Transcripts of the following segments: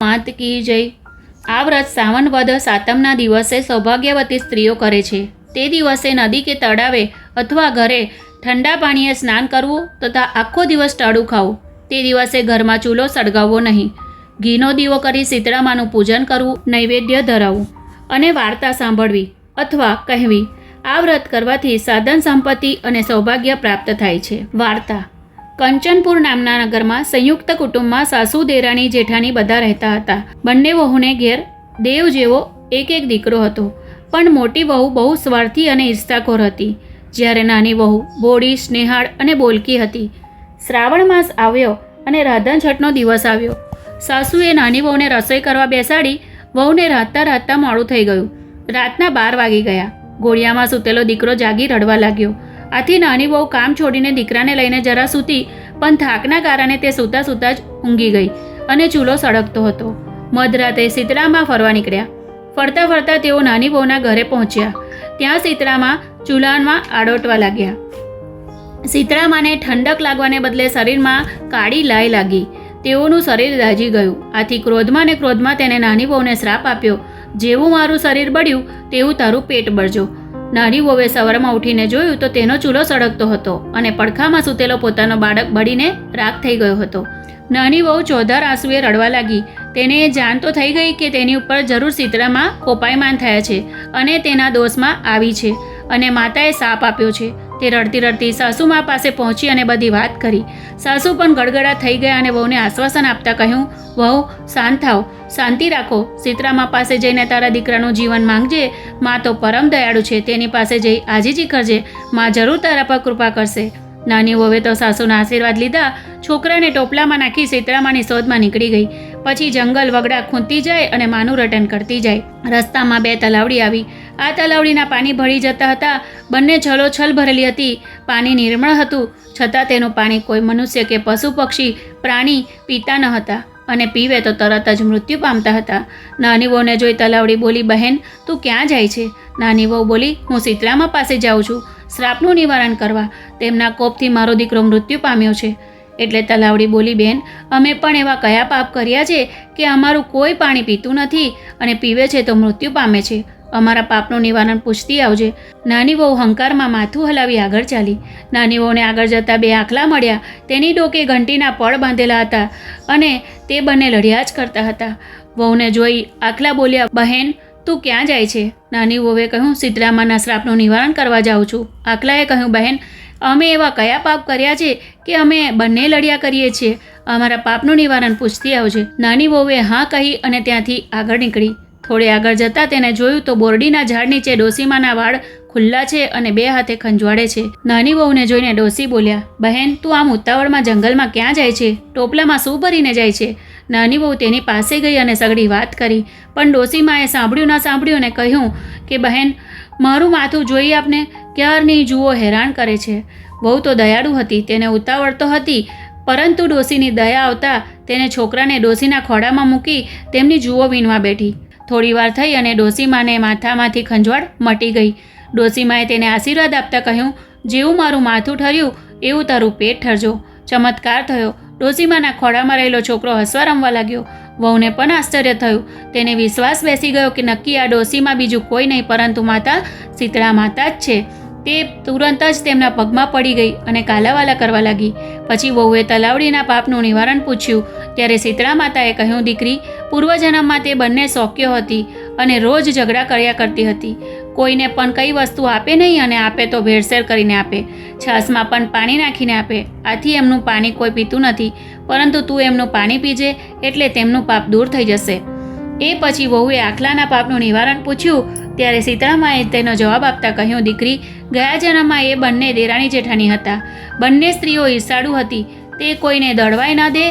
માત કી જય. આ વ્રત સાવન વધ સાતમના દિવસે સૌભાગ્યવતી સ્ત્રીઓ કરે છે. તે દિવસે નદી કે તળાવે અથવા ઘરે ઠંડા પાણીએ સ્નાન કરવું તથા આખો દિવસ ટાળું ખાવું. તે દિવસે ઘરમાં ચૂલો સળગાવવો નહીં. ઘીનો દીવો કરી શીતળામાનું પૂજન કરવું, નૈવેદ્ય ધરાવવું અને વાર્તા સાંભળવી અથવા કહેવી. આ વ્રત કરવાથી સાધન સંપત્તિ અને સૌભાગ્ય પ્રાપ્ત થાય છે. વાર્તા કંચનપુર નામના નગરમાં સંયુક્ત કુટુંબમાં સાસુ, દેરાણી, જેઠાણી બધા રહેતા હતા. બંને વહુને ઘેર દેવ જેવો એક એક દીકરો હતો. પણ મોટી વહુ બહુ સ્વાર્થી અને ઈર્ષાખોર હતી. જ્યારે નાની વહુ બોડી સ્નેહાળ અને બોલકી હતી. શ્રાવણ માસ આવ્યો અને રાધનછઠનો દિવસ આવ્યો. સાસુએ નાની વહુને રસોઈ કરવા બેસાડી વહુને રાતતા રાતતા મોડું થઈ ગયું. રાતના બાર વાગી ગયા. ગોળિયામાં સૂતેલો દીકરો જાગી રડવા લાગ્યો. આથી નાની બહુ કામ છોડીને દીકરાને લઈને જરા સૂતી, પણ થાકના કારણે તે સૂતા સૂતા જ ઊંઘી ગઈ અને ચૂલો સળગતો હતો. મધરાતે શીતળામાં ફરવા નીકળ્યા. ફરતા ફરતા તેઓ નાની બહુના ઘરે પહોંચ્યા. ત્યાં શીતળામાં ચૂલામાં આડોટવા લાગ્યા. શીતળામાને ઠંડક લાગવાને બદલે શરીરમાં કાળી લાય લાગી. તેઓનું શરીર દાજી ગયું. આથી ક્રોધમાં ને ક્રોધમાં તેને નાની બહુને શ્રાપ આપ્યો. જેવું મારું શરીર બળ્યું, તેવું તારું પેટ બળજો. નાની વહુએ સવારમાં ઉઠીને જોયું તો તેનો ચૂલો સળગતો હતો અને પડખામાં સૂતેલો પોતાનો બાળક બળીને રાખ થઈ ગયો હતો. નાની વહુ ચોધાર આંસુએ રડવા લાગી. તેને જાણ તો થઈ ગઈ કે તેની ઉપર જરૂર શીતળામાં કોપાયમાન થયા છે અને તેના દોષમાં આવી છે અને માતાએ સાપ આપ્યો છે. તે રડતી રડતી સાસુમા પાસે પહોંચી અને બધી વાત કરી. સાસુ પણ ગડગડા થઈ ગયા અને વહુને આશ્વાસન આપતા કહ્યું, વહુ, શાંત થાઓ શાંતિ રાખો. સીતરામા પાસે જઈને તારા દીકરાનું જીવન માંગજે. માં તો પરમ દયાળુ છે. તેની પાસે જઈ આજીજી કરજે. માં જરૂર તારા પર કૃપા કરશે. નાની વહુએ તો સાસુના આશીર્વાદ લીધા. છોકરાને ટોપલામાં નાખી સીતરામાની શોધમાં નીકળી ગઈ. પછી જંગલ વગડા ખૂંદતી જાય અને માનું રટન કરતી જાય. રસ્તામાં બે તલાવડી આવી. આ તલાવડીના પાણી ભળી જતા હતા. બંને છલોછલ ભરેલી હતી. પાણી નિર્મળ હતું. છતાં તેનું પાણી કોઈ મનુષ્ય કે પશુ પક્ષી, પ્રાણી પીતા ન હતા અને પીવે તો તરત જ મૃત્યુ પામતા હતા. નાની વહુને જોઈ તલાવડી બોલી, બહેન, તું ક્યાં જાય છે? નાની વહુ બોલી, હું શીતળામાં પાસે જાઉં છું. શ્રાપનું નિવારણ કરવા. તેમના કોપથી મારો દીકરો મૃત્યુ પામ્યો છે. એટલે તલાવડી બોલી બેન અમે પણ એવા કયા પાપ કર્યા છે કે અમારું કોઈ પાણી પીતું નથી અને પીવે છે તો મૃત્યુ પામે છે. અમારા પાપનું નિવારણ પૂછતી આવજે. નાની વહુ હંકારમાં માથું હલાવી આગળ ચાલી. નાની વહુને આગળ જતાં બે આખલા મળ્યા. તેની ડોકે ઘંટીના પળ બાંધેલા હતા અને તે બંને લડ્યા જ કરતા હતા. વહુને જોઈ આખલા બોલ્યા, બહેન, તું ક્યાં જાય છે? નાની વહુએ કહ્યું શીતળામાના શ્રાપનું નિવારણ કરવા જાઉં છું. આખલાએ કહ્યું, બહેન, અમે એવા કયા પાપ કર્યા છે કે અમે બંને લડ્યા કરીએ છીએ? અમારા પાપનું નિવારણ પૂછતી આવજે. નાની વહુએ હા કહી અને ત્યાંથી આગળ નીકળી. થોડે આગળ જતાં તેને જોયું તો બોરડીના ઝાડ નીચે ડોસીમાના વાળ ખુલ્લા છે અને બે હાથે ખંજવાળે છે. નાની વહુને જોઈને ડોસી બોલ્યા, બહેન, તું આમ ઉતાવળમાં જંગલમાં ક્યાં જાય છે? ટોપલામાં શું ભરીને જાય છે? નાની વહુ તેની પાસે ગઈ અને સગડી વાત કરી, પણ ડોસીમાએ સાંભળ્યું ના સાંભળ્યું અને કહ્યું કે, બહેન, મારું માથું જોઈ આપને ક્યારની જુઓ હેરાન કરે છે. વહુ તો દયાળુ હતી, તેને ઉતાવળ તો હતી, પરંતુ ડોસીની દયા આવતા તેને છોકરાને ડોસીના ખોડામાં મૂકી તેમની જુઓ વીણવા બેઠી. થોડી વાર થઈ અને ડોસીમાને માથામાંથી ખંજવાળ મટી ગઈ. ડોસીમાએ તેને આશીર્વાદ આપતા કહ્યું, જેવું મારું માથું ઠર્યું, એવું તારું પેટ ઠરજો. ચમત્કાર થયો. ડોસીમાના ખોળામાં રહેલો છોકરો હસવા રમવા લાગ્યો. વહુને પણ આશ્ચર્ય થયું. તેને વિશ્વાસ બેસી ગયો કે નક્કી આ ડોસીમાં બીજું કોઈ નહીં, પરંતુ માતા શીતળા માતા જ છે. તે તુરંત જ તેમના પગમાં પડી ગઈ અને કાલાવાલા કરવા લાગી. પછી વહુએ તલાવડીના પાપનું નિવારણ પૂછ્યું. ત્યારે શીતળા માતાએ કહ્યું, દીકરી, પૂર્વજન્મમાં તે બંને શોક્યો હતી અને રોજ ઝઘડા કર્યા કરતી હતી. કોઈને પણ કઈ વસ્તુ આપે નહીં અને આપે તો ભેળસેળ કરીને આપે. છાશમાં પણ પાણી નાખીને આપે. આથી એમનું પાણી કોઈ પીતું નથી. પરંતુ તું એમનું પાણી પીજે એટલે તેમનું પાપ દૂર થઈ જશે. એ પછી વહુએ આખલાના પાપનું નિવારણ પૂછ્યું ત્યારે સીતળામાએ તેનો જવાબ આપતા કહ્યું, દીકરી, ગયા જન્મમાં એ બંને દેરાણી જેઠાણી હતા. બંને સ્ત્રીઓ ઈર્ષાળુ હતી. તે કોઈને દળવાય ન દે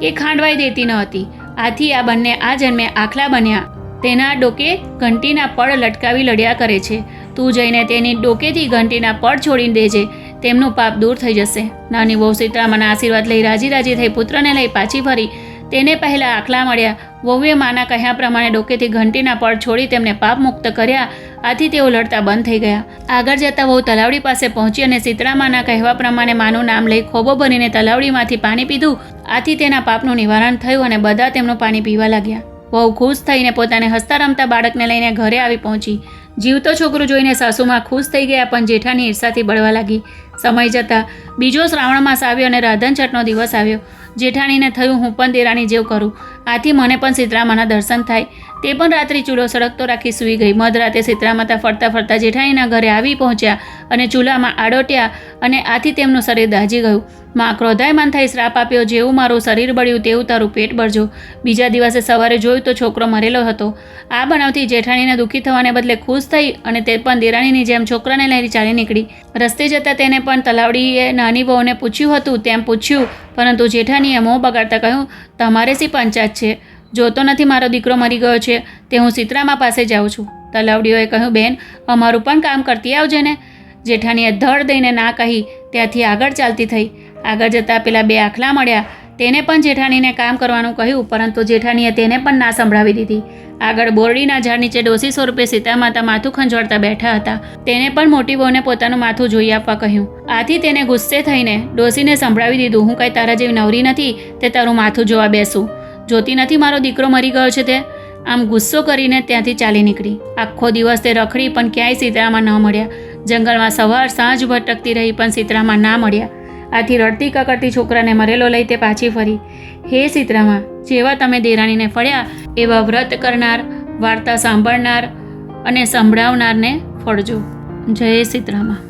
કે ખાંડવાઈ દેતી ન હતી. આથી આ બંને આ જન્મે આખલા બન્યા. તેના ડોકે ઘંટીના પડ લટકાવી લડ્યા કરે છે. તું જઈને તેની ડોકેથી ઘંટીના પડ છોડી દેજે. તેમનું પાપ દૂર થઈ જશે. નાની વહુ સીતરામાના આશીર્વાદ લઈ રાજી રાજી થઈ પુત્રને લઈ પાછી ફરી તેને પહેલાં આખલા મળ્યા. વહુએ માના કહ્યા પ્રમાણે ડોકેથી ઘંટીના પડ છોડી તેમને પાપ મુક્ત કર્યા. આથી તેઓ લડતા બંધ થઈ ગયા. આગળ જતાં વહુ તલાવડી પાસે પહોંચી અને સીતરામાના કહેવા પ્રમાણે માનું નામ લઈ ખોબો ભરીને તલાવડીમાંથી પાણી પીધું. આથી તેના પાપનું નિવારણ થયું અને બધા તેમનું પાણી પીવા લાગ્યા. વહુ ખુશ થઈને પોતાને હસતા રમતા બાળકને લઈને ઘરે આવી પહોંચી. જીવતો છોકરો જોઈને સાસુમાં ખુશ થઈ ગયા, પણ જેઠાની ઈર્ષાથી બળવા લાગી. સમય જતાં બીજો શ્રાવણ માસ આવ્યો અને રાધન છઠનો દિવસ આવ્યો. જેઠાણીને થયું હું પણ દેરાણી જેવું કરું. આથી મને પણ સીતરામાના દર્શન થાય. તે પણ રાત્રિ ચૂલો સળગતો રાખી સૂઈ ગઈ. મધરાતે સીતરામાતા ફરતા ફરતા જેઠાણીના ઘરે આવી પહોંચ્યા અને ચૂલામાં આડોટ્યા અને આથી તેમનું શરીર દાજી ગયું. માં ક્રોધાયમાન થઈ શ્રાપ આપ્યો. જેવું મારું શરીર બળ્યું તેવું તારું પેટ બળજો. બીજા દિવસે સવારે જોયું તો છોકરો મરેલો હતો. આ બનાવથી જેઠાણીને દુઃખી થવાને બદલે ખુશ થઈ અને તે પણ દેરાણીની જેમ છોકરાને લઈને ચાલી નીકળી. રસ્તે જતાં તેને પણ તલાવડીએ નાની વહુને પૂછ્યું હતું તેમ પૂછ્યું, પરંતુ જેઠાણીએ મોં બગાડતા કહ્યું, તમારે શી પંચાયત છે? જોતો નથી મારો દીકરો મરી ગયો છે, તે હું સીતરામા પાસે જાઉં છું. તલાવડીઓએ કહ્યું, બેન, અમારું પણ કામ કરતી આવજે ને. જેઠાણીએ ધડ દઈને ના કહી, ત્યાંથી આગળ ચાલતી થઈ. આગળ જતાં પેલા બે આખલા મળ્યા. તેને પણ જેઠાણીને કામ કરવાનું કહ્યું, પરંતુ જેઠાણીએ તેને પણ ના સંભળાવી દીધી. આગળ બોરડીના ઝાડ નીચે ડોસી સ્વરૂપે સીતા માતા માથું ખંજવાળતા બેઠા હતા. તેને પણ મોટી બહુને પોતાનું માથું જોઈ આપવા કહ્યું. આથી તેને ગુસ્સે થઈને ડોસીને સંભળાવી દીધું, હું કાંઈ તારા જેવી નવરી નથી, તે તારું માથું જોવા બેસું. જોતી નથી મારો દીકરો મરી ગયો છે તે. આમ ગુસ્સો કરીને ત્યાંથી ચાલી નીકળી. આખો દિવસ તે રખડી પણ ક્યાંય સીતરામાં ન મળ્યા. જંગલમાં સવાર સાંજ ભટકતી રહી પણ સીતરામાં ના મળ્યા. આથી રડતી કકડતી છોકરાને મરેલો લઈ તે પાછી ફરી. હે સીતરામા, જેવા તમે દેરાણીને ફળ્યા, એવા વ્રત કરનાર, વાર્તા સાંભળનાર અને સંભળાવનારને ફળજો. જય સીતરામાં.